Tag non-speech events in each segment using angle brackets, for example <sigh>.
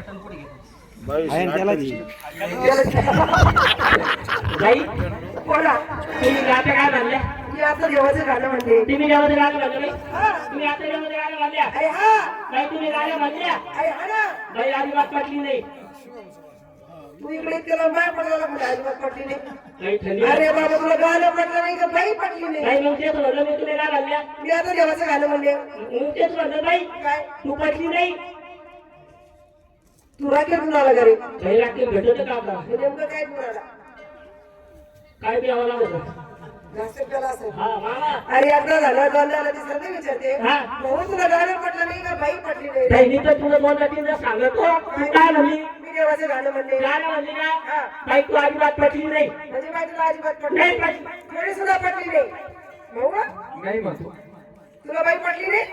Button पुढे त्याला तुम्ही आता काय म्हणल्या मी आता देवाचं गाणं म्हणते तुम्ही गावाचं गाणं म्हणलं तुम्ही आता गावाचं गाणं म्हणल्या हा बाई तुम्ही गाणं म्हणल्या हा बाई अजिबात पटली नाही तू इकडे केला बाय पडला कुठे अजिबात पटली नाही अरे बाबा तुला गाणं पटलं नाही का बाई पटली नाही बाई मग तेच म्हणलं मी तुम्ही काय म्हणल्या मी आता देवाचं गाणं म्हणले मग तेच म्हणलं बाई काय तू पटली नाही तू राखे कुणाला घरी. बाई लागते भेटत का आता. हे नेमकं काय काय लागत असेल. हा मामा. अरे आता झालं दोन झालं तिसरं नाही विचारते. हा. भाऊ तुला गाणं पटलं नाही का? बाई पटली नाही. बाई मी तर तुला दोन तीनदा सांगतो. तू काय म्हणली? मी देवाचं गाणं म्हणले. गाणं म्हणली हा. का बाई तू अजिबात पटली नाही. म्हणजे बाई तुला अजिबात पटली नाही नाही. पटली. थोडी सुद्धा पटली नाही. भाऊ? नाही म्हणतो. तुला बाई पटली नाही?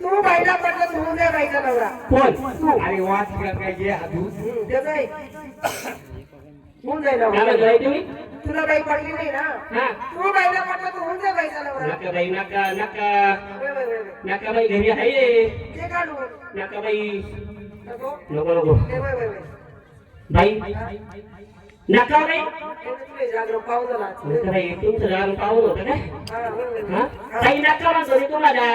तू बाईला पटलं तू द्या बाईचा नवरा. कोण? अरे वाच काय त्याचं. होऊन जाईल तुला बाई पटली नाही ना? तू बाईला पटलं तू होऊन जा बाईचा नवरा. नका बाई नका नका. नका बाई घरी आहे. ते काढू नका बाई. नको. नको. बाई. नका बाई. तुमचं गाणं पाहून होतं. हा काही नका म्हणतो तुम्हाला.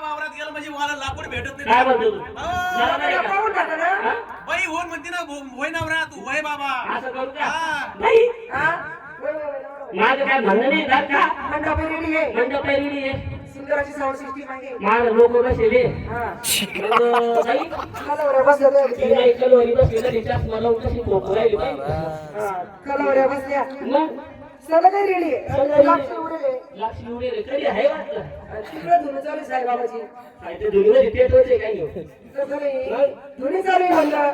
वावरात गेलं म्हणजे मला लाकूड भेटत नाही. काय म्हणतो तू? हो. का? बाई म्हणते ना भो- होय नवरा तू होय बाबा. असं करू का? हा. हा? माझं काय म्हणणं नाही का? आहे. साऊंड सिस्टीम आहे. माझं लोक हा. कलावऱ्या बसल्या त्या कलोरी खोकू राहिली बाई? हा, कलावऱ्या बसल्या. मग? सगळं काही रेडी आहे? लक्ष उडेल आहे. लक्ष उडेल कधी आहे वाटलं? तिकडे धुणी चालू आहे साईबाबाची काय ते काही. धुणी चालू आहे म्हणलं.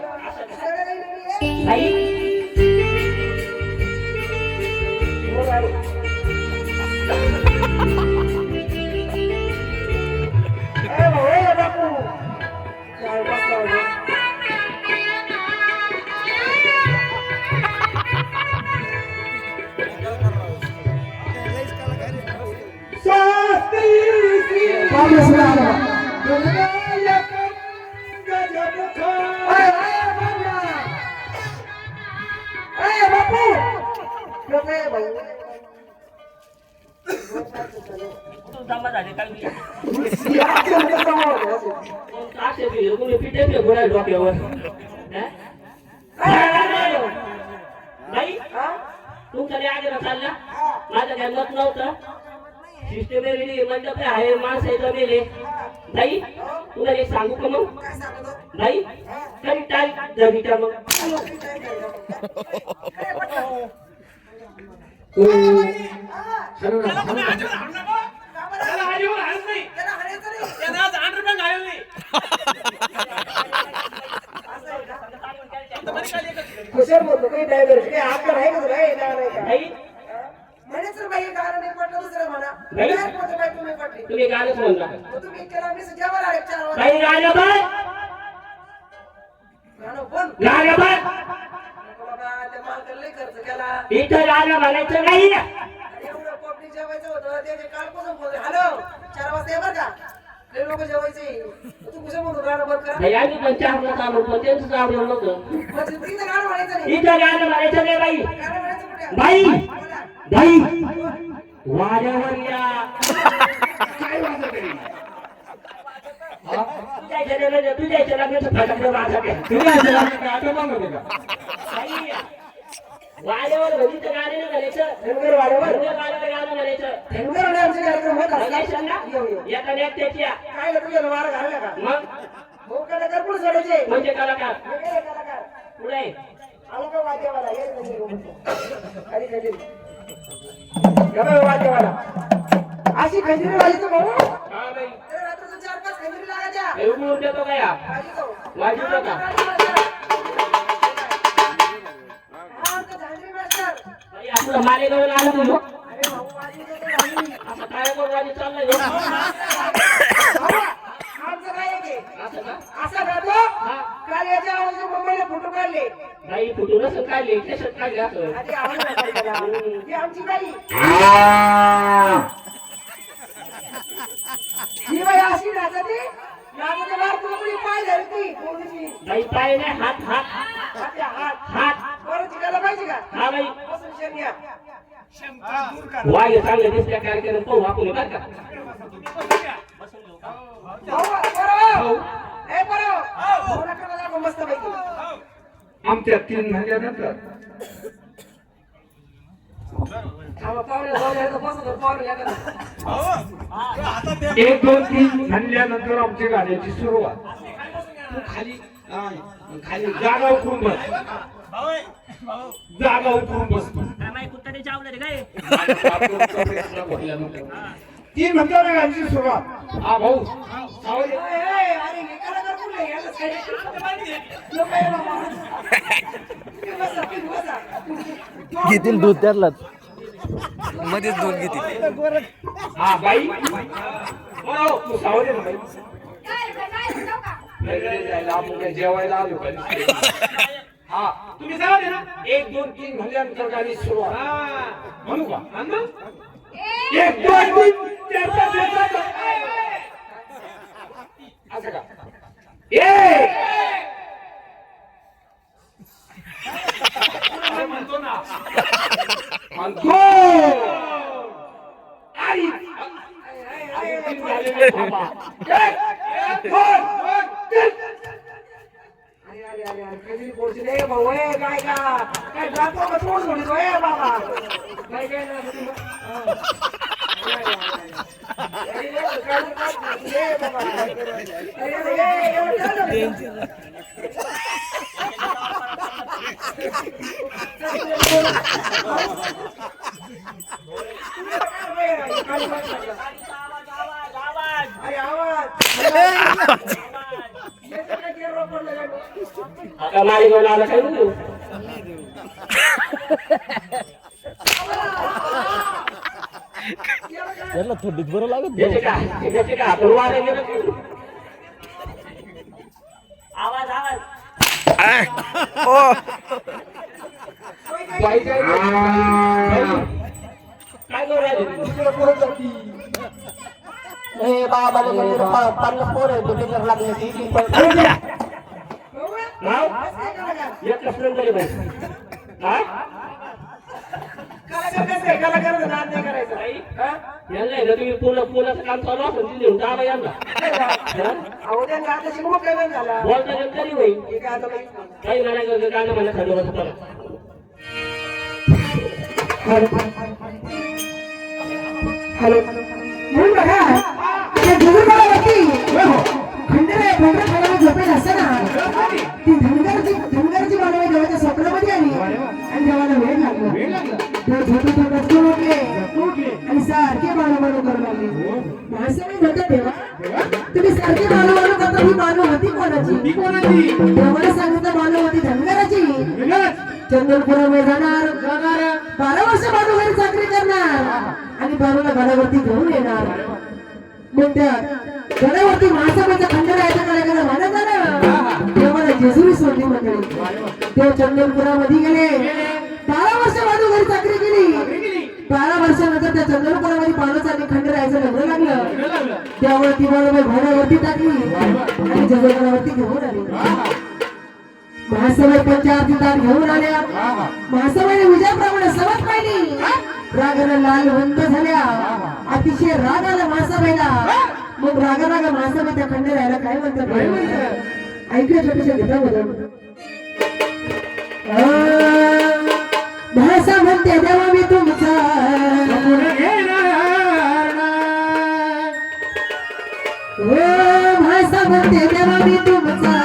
कोण असे बी, कोणी पिठे बी गोळ्या डोक्यावर हा? तुमच्या आगे चालला? माझं काय मत नव्हतं. सिस्टम वेगळी मंडप आहे माणसं इथं नाही? बाई तुला हे सांगू का मग? नाही. हो. त्यानं आज आठ रुपये घालवले. नाही. हुशार बोलतो काही ड्रायव्हर काही आकर आहे का तुला? नाही नाही. का? बाई म्हणे सर बाई गाणं नाही पटलं दुसरं म्हणा. बाई? काय बोलतो बाई तुम्ही पटली. तुम्ही गाणंच म्हणला मग तुम्ही केला मी जेवण आहे चार वाजता. बाई गाणं बाय गाणं बोल गाणं बाय नको बाबा त्या मालकाला लई खर्च केला. इथं गाणं म्हणायचं नाही एवढं पब्लिक जेवायचं होतं त्याचे कालपासून बोलले हॅलो चार वाजता ये बरं का? लई लोक जेवायचे. तू कुठे म्हणतो गाणं बंद करा. बाई आम्ही पण चारला चालू पण त्यांचं आवडलं नव्हतं. म्हणजे तिथं गाणं म्हणायचं नाही. इथं गाणं म्हणायचं नाही बाई. गाणं म्हणायचं कुठे? बाई. बोला. बाई. वाऱ्यावर या. काय वाजत आहे? तुझ्या इथे तुझ्या इथे लग्नाचं फटाकडं वाजत आहे. तुम्ही असं लागलं का? आता बघ होते का? बाई, वाऱ्यावर भजीचं गाणं धनगर वाड्यावर. गाणं धनगर वाड्यावर आमचे कार्यक्रम होत नेत्याच्या काय तुझ्या वारा घालला का? मग? कलाकार पुढे सोडायचे? म्हणजे कलाकार. पुढे आला का वाद्यवाला ये अरे खंजीर या बघ वाद्यवाला अशी खंजीरी भाऊ? बाई. तर रात्रीचं चार पाच खंजीरी लागायच्या. एवढून देतो आपलं मालेगावला आलं ते झांजरी. आता काय करून वाजी चाललंय आमचं काय आहे ते? असं का असा हा काल याच्या आवाजाचे मुंबईला फोटो काढले बाई कुठून असं काढले केसात काढले असं आधी आवाज नका त्याला. ही आमची बाई ही बाई अशी नाचते नाचते बाहेर कोणी पाय धरती पोरीची बाई पाय नाही हात हात हात हात हात बरं चिकायला पाहिजे का हा बाई वाय चांगलं दिसल्या कार्यक्रम पाहू आपण बरं का. आमच्या तीन महिन्यानंतर. एक दोन तीन म्हणल्यानंतर आमच्या गाण्याची सुरुवात. तू खाली खाली जागा बस. जागा उतरून बसतो तीन म्हणल्यावर गाण्याची सुरुवात हा भाऊ हे. घेतील दूध त्यातलाच मध्येच दूध घेतील हा बाई बरं, तू सावली ना बाई लगेच जायला आपण काय जेवायला आलो? हा. तुम्ही दे ना. एक दोन तीन म्हणल्यानंतर गाणी सुरुवात म्हणू का? एक दोन तीन चार पाच सहा, सात, आठ. असं का? एक. म्हणतो ना. आई. आवाज. <laughs> याचं काय केलं वापरलं का? मालिकावर आला काय म्हणतो त्याला थंडीत बरं लागत याचे का याचे का आपण वारे गेलं की? आवाज आवाज बाई काय काय करू राहिले ए बाबा पन्नास पोर आहे तुम्ही लागले नाव एक कसलं तरी हा? हा? यांना तुम्ही पूर्ण पुलाचं काम चालू असेल तिथे दाबा यांना? बोलता तरी काही- काही म्हणायचं गाणं म्हणा खाली चला. हॅलो. ती धनगरची धनगरची मानवी देवाच्या स्वप्नामध्ये आली. आणि देवाला वेळ लागला. तेव्हा झोपे तो गचकून उठले? आणि सारखे मानव मानव करू लागले. देवा तुम्ही सारखे मानव मानव करता ही मानव होती कोणाची? देवाला सांगितलं मानव होती धनगराची चंदनपुरामध्ये जाणार. बारा वर्ष बाजूला चाकरी करणार. आणि बाजूला गडावरती घेऊन येणार. मग त्या गडावरती महासभेचा खंडन आहे करायला म्हणत झालं तेव्हा जेजुरी सोडली मंडळी. ते चंदनपुरामध्ये गेले. बारा वर्ष माझ्या घरी चाकरी केली. बारा वर्षानंतर त्या चंदनपुरामध्ये पाण्याचं आणि खंडरायाचं लग्न लागलं. त्यामुळे ती बरोबर घोड्यावरती टाकली आणि जगगडावरती घेऊन आली. महासभा पंचायती ताट घेऊन आल्या. महासभेने विजयाप्रमाणे सवत पाहिली रागाला लाल बंद झाल्या. अतिशय राग आला महासभेला मग रागा रागा महासभेत त्या खंड राहायला काय म्हणतात? ऐकूया छोट्याशा गीतामधून भाषा म्हणते देवा मी तुमचा. भाषा म्हणते देवा मी तुमचा.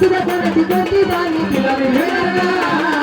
ಹಸಿರ ಪರತಿ ಕೋಟಿ ಬಾಯಿ ಕಿಲವಿ ಹೇಳ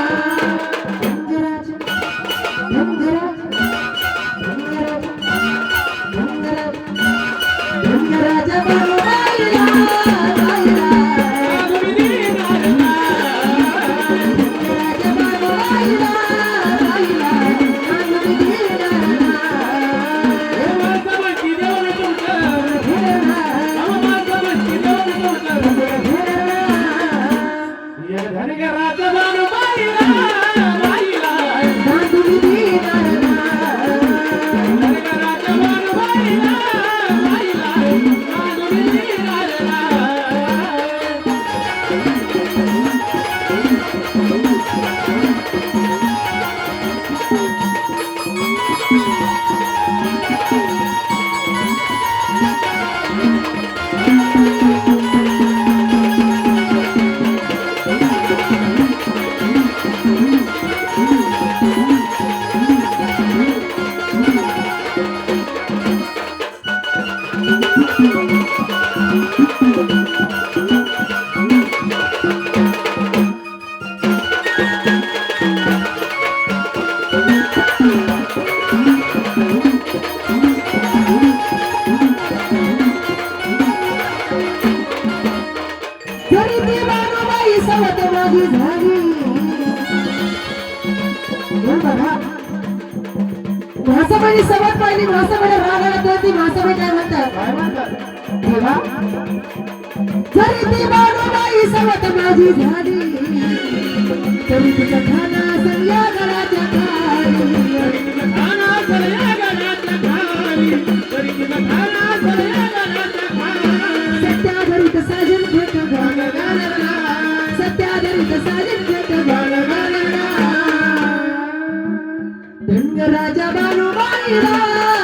महासभेने सभेत पाहिली महासभेला रागाला तर ती महासभे काय म्हणतात? जरी ती बाळूबाई सवत माझी झाली तरी तिचा खाना सगळ्या घराच्या खाली. खाना सगळ्या घराच्या खाली तरी तिचा खाना திருவாயிரா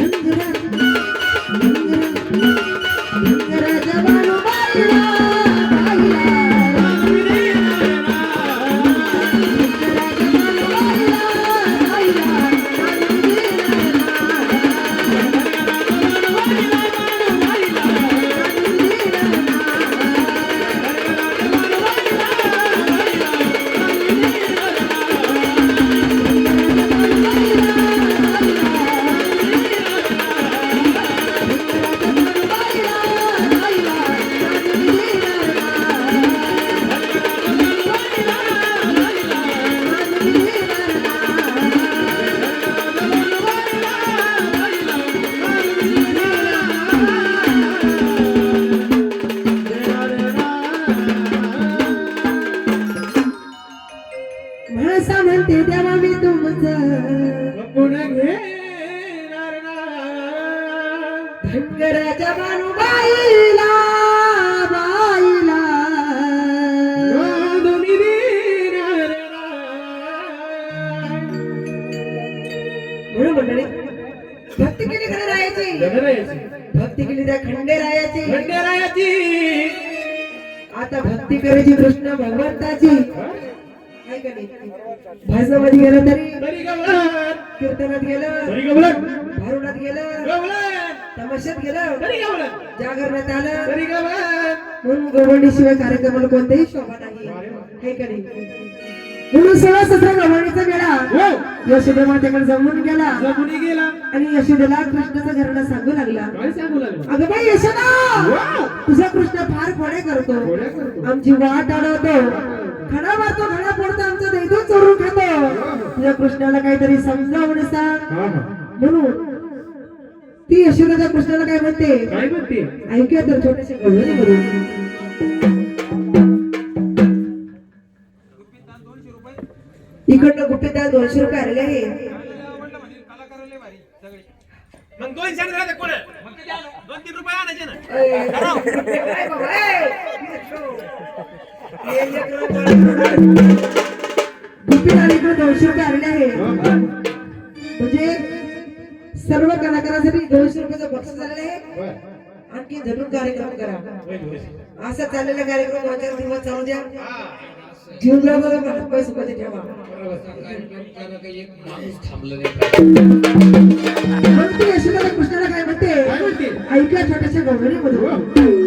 எந்திரன் भजनामध्ये गेलं तरी कीर्तनात गेलं भारुणात गेलं तमाशात गेलं जागरणात आलं. म्हणून गवंडीशिवाय कार्यक्रमाला कोणताही शोभा नाही. आहे का नाही? म्हणून सोळा सतरा मेळा. हो. यशोदा मातेकडे जमून गेला. जमुनी गेला. आणि यशोदेला कृष्णाचा घराणा सांगू लागला. अगं बाई यशोदा! तुझा कृष्ण फार खोडे करतो. आमची वाट अडवतो खडा मारतो खडा पडतो आमचं दैदूत चोरून खातो तुझ्या कृष्णाला काहीतरी समजावून सांग. म्हणून ती यशोदा कृष्णाला काय म्हणते? काय म्हणते? ऐकूया तर छोटेसे करा. असा चाललेला कार्यक्रम चार दिवस चालू द्या. जीवनभराचा हात पाय सुखाचे ठेवा. कृष्णाला काय म्हणते? काय म्हणते? ऐका छोट्याशा गवळणी मधून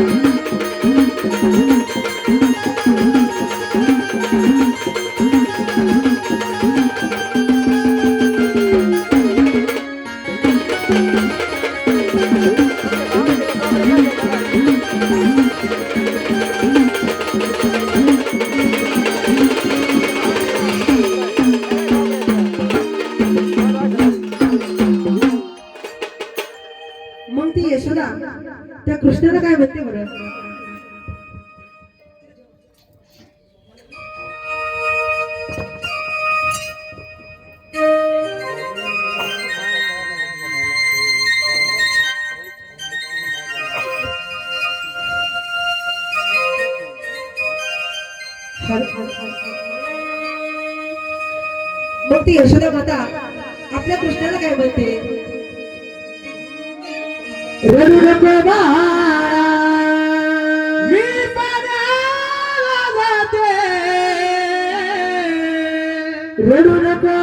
मग मग ती यशोदा माता आपल्या कृष्णाला काय म्हणते? रडू नको बाळा. मी जाते. रडू नको